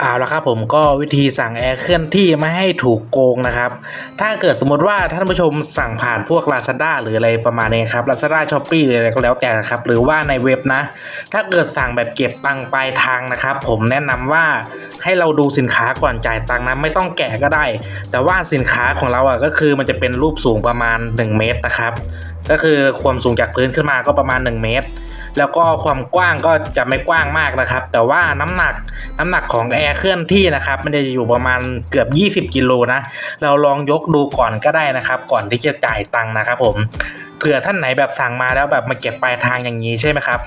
เอาละครับผมก็วิธีสั่งแอร์เคลื่อนที่ไม่ให้ถูกโกงนะครับ ถ้าเกิดสมมติว่าท่านผู้ชมสั่งผ่านพวก Lazada หรืออะไรประมาณนี้ครับ Lazada Shopee หรืออะไรก็แล้วแต่นะครับ หรือว่าในเว็บนะ ถ้าเกิดสั่งแบบเก็บตังค์ปลายทางนะครับ ผมแนะนำว่าให้เราดูสินค้าก่อนจ่ายตังค์นะไม่ต้องแกะก็ได้ แต่ว่าสินค้าของเราอะก็คือมันจะเป็นรูปสูงประมาณ 1 เมตรนะครับ ก็คือความสูงจากพื้นขึ้นมาก็ประมาณ 1 เมตร แล้วก็ความกว้างก็จะไม่กว้างมากนะครับ แต่ว่าน้ำหนักน้ำหนักของแอร์เคลื่อนที่นะครับ มันจะอยู่ประมาณเกือบ 20กิโลนะ เราลองยกดูก่อนก็ได้นะครับ ก่อนที่จะจ่ายตังค์นะครับ ผมเผื่อท่านไหนแบบสั่งมาแล้วแบบมาเก็บปลายทางอย่างนี้ใช่ไหมครับ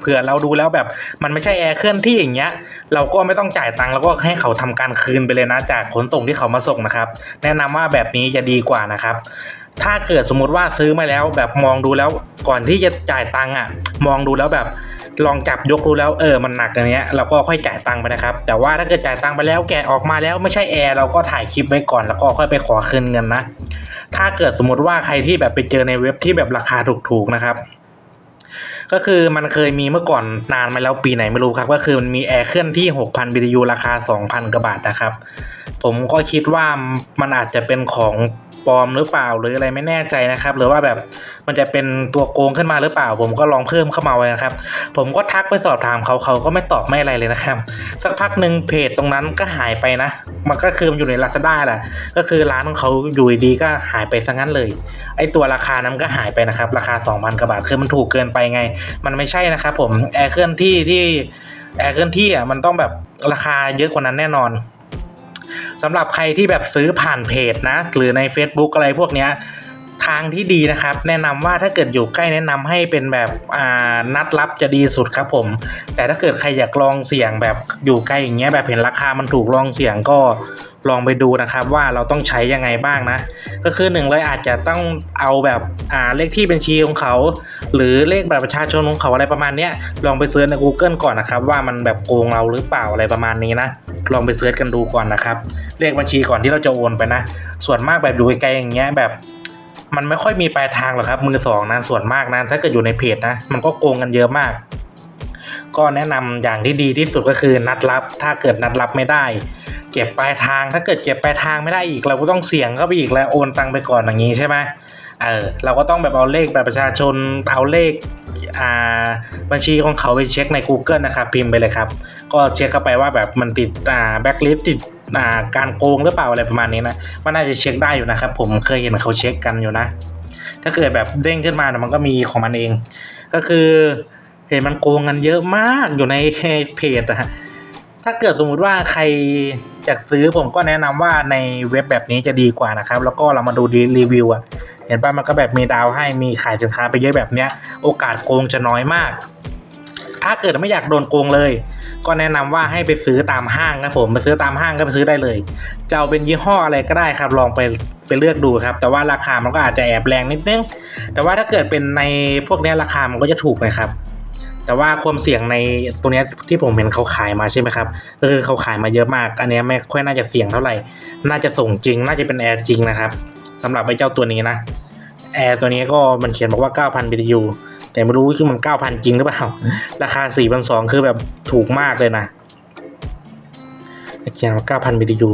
เผื่อเราดูแล้วแบบมันไม่ใช่แอร์เคลื่อนที่อย่างเงี้ย เราก็ไม่ต้องจ่ายตังค์แล้วก็ให้เขาทำการคืนไปเลยนะจากขนส่งที่เขามาส่งนะครับ แนะนำว่าแบบนี้จะดีกว่านะครับ ถ้าเกิดสมมติว่าซื้อมาแล้วแบบมองดูแล้วก่อนที่จะจ่ายตังค์อะ มองดูแล้วแบบลองจับยกดูแล้วเออมันหนักอย่างเงี้ยเราก็ค่อยจ่ายตังค์ไปนะครับ แต่ว่าถ้าเกิดจ่ายตังค์ไปแล้วแกะออกมาแล้วไม่ใช่แอร์เราก็ถ่ายคลิปไว้ก่อนแล้วก็ค่อยไปขอคืนเงินนะ ถ้าเกิดสมมติว่าใครที่แบบไปเจอในเว็บที่แบบราคาถูกๆนะครับ ก็คือมันเคยมีเมื่อก่อนนานมาแล้วปีไหนไม่รู้ครับ ก็คือมันมีแอร์เคลื่อนที่ 6,000 BTU ราคา 2,000 กว่าบาทนะครับ ผมก็คิดว่ามันอาจจะเป็นของปลอมหรือเปล่าหรืออะไรไม่แน่ใจนะครับ หรือว่าแบบมันจะเป็นตัวโกงขึ้นมาหรือเปล่า ผมก็ลองเพิ่มเข้ามาไว้นะครับ ผมก็ทักไปสอบถามเขาเขาก็ไม่ตอบไม่อะไรเลยนะครับ สักพักหนึ่งเพจตรงนั้นก็หายไปนะ มันก็คือมันอยู่ใน Lazada แหละก็คือร้านของเขาอยู่ดีก็หายไปซะงั้นเลย ไอตัวราคานั้นก็หายไปนะครับ ราคา 2,000กว่าบาทคือมันถูกเกินไปไง มันไม่ใช่นะครับผมแอร์เคลื่อนที่ที่แอร์เคลื่อนที่อะมันต้องแบบราคาเยอะกว่านั้นแน่นอนสำหรับใครที่แบบซื้อผ่านเพจนะ หรือใน Facebook อะไรพวกเนี้ย ทางที่ดีนะครับ แนะนำว่าถ้าเกิดอยู่ใกล้แนะนำให้เป็นแบบนัดรับจะดีสุดครับผม แต่ถ้าเกิดใครอยากลองเสี่ยงแบบอยู่ใกล้อย่างเงี้ยแบบเห็นราคามันถูกลองเสี่ยงก็ลองไปดูนะครับว่าเราต้องใช้ยังไงบ้างนะ ก็คือหนึ่งเลยอาจจะต้องเอาแบบอ่าเลขที่บัญชีของเขา หรือเลขบัตรประชาชนของเขาอะไรประมาณเนี้ยลองไปเซิร์ชใน Google ก่อนนะครับ ว่ามันแบบโกงเราหรือเปล่าอะไรประมาณนี้นะลองไปเซิร์ชกันดูก่อนนะครับเลขบัญชีก่อนที่เราจะโอนไปนะ ส่วนมากแบบอยู่ไกลๆอย่างเงี้ยแบบ มันไม่ค่อยมีปลายทางหรอกครับ มือสองนะส่วนมากนะถ้าเกิดอยู่ในเพจนะ มันก็โกงกันเยอะมาก ก็แนะนำอย่างที่ดีที่สุดก็คือนัดรับ ถ้าเกิดนัดรับไม่ได้ เก็บปลายทางถ้าเกิดเก็บปลายทางไม่ได้อีกเราก็ต้องเสี่ยงเข้าไปอีกแล้วโอนตังไปก่อนอย่างนี้ใช่ไหม เออเราก็ต้องแบบเอาเลขบัตรประชาชนเอาเลขอ่าบัญชีของเขาไปเช็คใน Google นะครับ พิมพ์ไปเลยครับ ก็เช็คเข้าไปว่าแบบมันติดอ่าแบ็คลิสติดอ่าการโกงหรือเปล่าอะไรประมาณนี้นะมันน่าจะเช็คได้อยู่นะครับ ผมเคยเห็นเขาเช็คกันอยู่นะ ถ้าเกิดแบบเด้งขึ้นมาเนี่ยมันก็มีของมันเอง ก็คือเห็นมันโกงกันเยอะมากอยู่ในเพจอะถ้าเกิดสมมุติว่าใครอยากซื้อผมก็แนะนำว่าในเว็บแบบนี้จะดีกว่านะครับ แล้วก็เรามาดูรีวิวอะ เห็นป่ะมันก็แบบมีดาวให้มีขายสินค้าไปเยอะแบบเนี้ย โอกาสโกงจะน้อยมาก ถ้าเกิดไม่อยากโดนโกงเลย ก็แนะนำว่าให้ไปซื้อตามห้างครับผมไปซื้อตามห้างก็ไปซื้อได้เลยจะเอาเป็นยี่ห้ออะไรก็ได้ครับลองไปไปเลือกดูครับ แต่ว่าราคามันก็อาจจะแอบแรงนิดนึง แต่ว่าถ้าเกิดเป็นในพวกเนี้ยราคามันก็จะถูกนะครับแต่ว่าความเสี่ยงในตัวเนี้ยที่ผมเห็นเขาขายมาใช่ไหมครับก็คือเขาขายมาเยอะมาก อันเนี้ยไม่ค่อยน่าจะเสี่ยงเท่าไหร่ น่าจะส่งจริง น่าจะเป็นแอร์จริงนะครับ สำหรับไอ้เจ้าตัวนี้นะแอร์ตัวนี้ก็มันเขียนบอกว่า 9,000 BTU แต่ไม่รู้คือมัน 9,000 จริงหรือเปล่า ราคา 4,200 คือแบบถูกมากเลยนะ เขียนว่า 9,000 BTU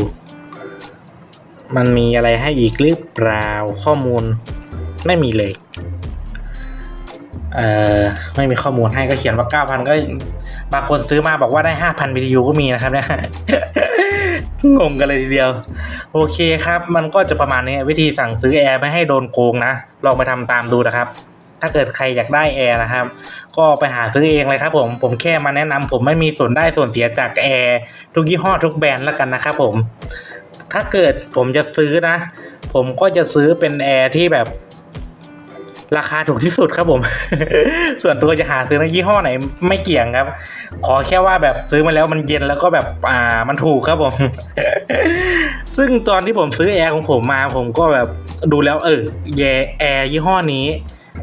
มันมีอะไรให้อีกหรือเปล่าข้อมูลไม่มีเลย เอ่อไม่มีข้อมูลให้ก็เขียนว่า 9,000 ก็บางคนซื้อมาบอกว่าได้ 5,000 BTU ก็มีนะครับเนี่ยงงกันเลยทีเดียว โอเคครับ มันก็จะประมาณนี้วิธีสั่งซื้อแอร์ไม่ให้โดนโกงนะ ลองไปทำตามดูนะครับ ถ้าเกิดใครอยากได้แอร์นะครับ ก็ไปหาซื้อเองเลยครับผม ผมแค่มาแนะนำผมไม่มีส่วนได้ส่วนเสียจากแอร์ทุกยี่ห้อทุกแบรนด์แล้วกันนะครับผม ถ้าเกิดผมจะซื้อนะ ผมก็จะซื้อเป็นแอร์ที่แบบ ราคาถูกที่สุดครับผม ส่วนตัวจะหาซื้อในยี่ห้อไหนไม่เกี่ยงครับ ขอแค่ว่าแบบซื้อมาแล้วมันเย็นแล้วก็แบบอ่ามันถูกครับผม ซึ่งตอนที่ผมซื้อแอร์ของผมมาผมก็แบบดูแล้วเออแยแอร์ยี่ห้อนี้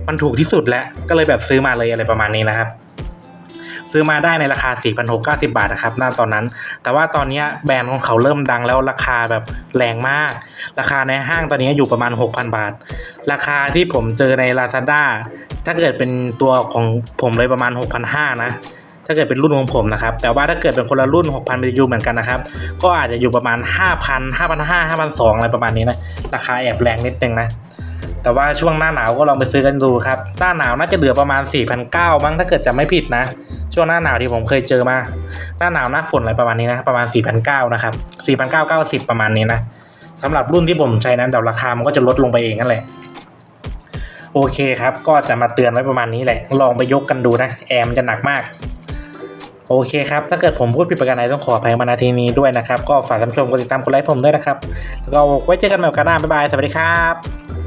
มันถูกที่สุดแล้วก็เลยแบบซื้อมาเลยอะไรประมาณนี้นะครับ ซื้อมาได้ในราคา 4,690 บาทนะครับณตอนนั้น แต่ว่าตอนนี้แบรนด์ของเขาเริ่มดังแล้วราคาแบบแรงมาก ราคาในห้างตอนนี้อยู่ประมาณ 6,000 บาท ราคาที่ผมเจอใน Lazada ถ้าเกิดเป็นตัวของผมเลยประมาณ 6,500 นะถ้าถ้าเกิดเป็นรุ่นของผมนะครับ แต่ว่าถ้าเกิดเป็นคนละรุ่น 6,000 BTU เหมือนกันนะครับ ก็อาจจะอยู่ประมาณ 5,000 5,500 5,200 อะไรประมาณนี้นะ ราคาแอบแรงนิดนึงนะ แต่ว่าช่วงหน้าหนาวก็ลองไปซื้อกันดูครับ หน้าหนาวน่าจะเหลือประมาณ 4,900มั้งถ้าเกิดจะไม่ผิดนะ ช่วงหน้าหนาวที่ผมเคยเจอมา หน้าหนาวหน้าฝนอะไรประมาณนี้นะ ประมาณ 4,900นะครับ4,990 ประมาณนี้นะสำหรับรุ่นที่ผมใช้นั้นเดี๋ยวราคามันก็จะลดลงไปเองนั่นแหละโอเคครับ ก็จะมาเตือนไว้ประมาณนี้แหละ ลองไปยกกันดูนะ แอมจะหนักมาก โอเคครับ ถ้าเกิดผมพูดผิดประการใดต้องขออภัยมาณทีนี้ด้วยนะครับ ก็ฝากท่านผู้ชมกดติดตามกดไลค์ผมด้วยนะครับ แล้วก็ไว้เจอกันใหม่โอกาสหน้าบ๊ายบาย สวัสดีครับ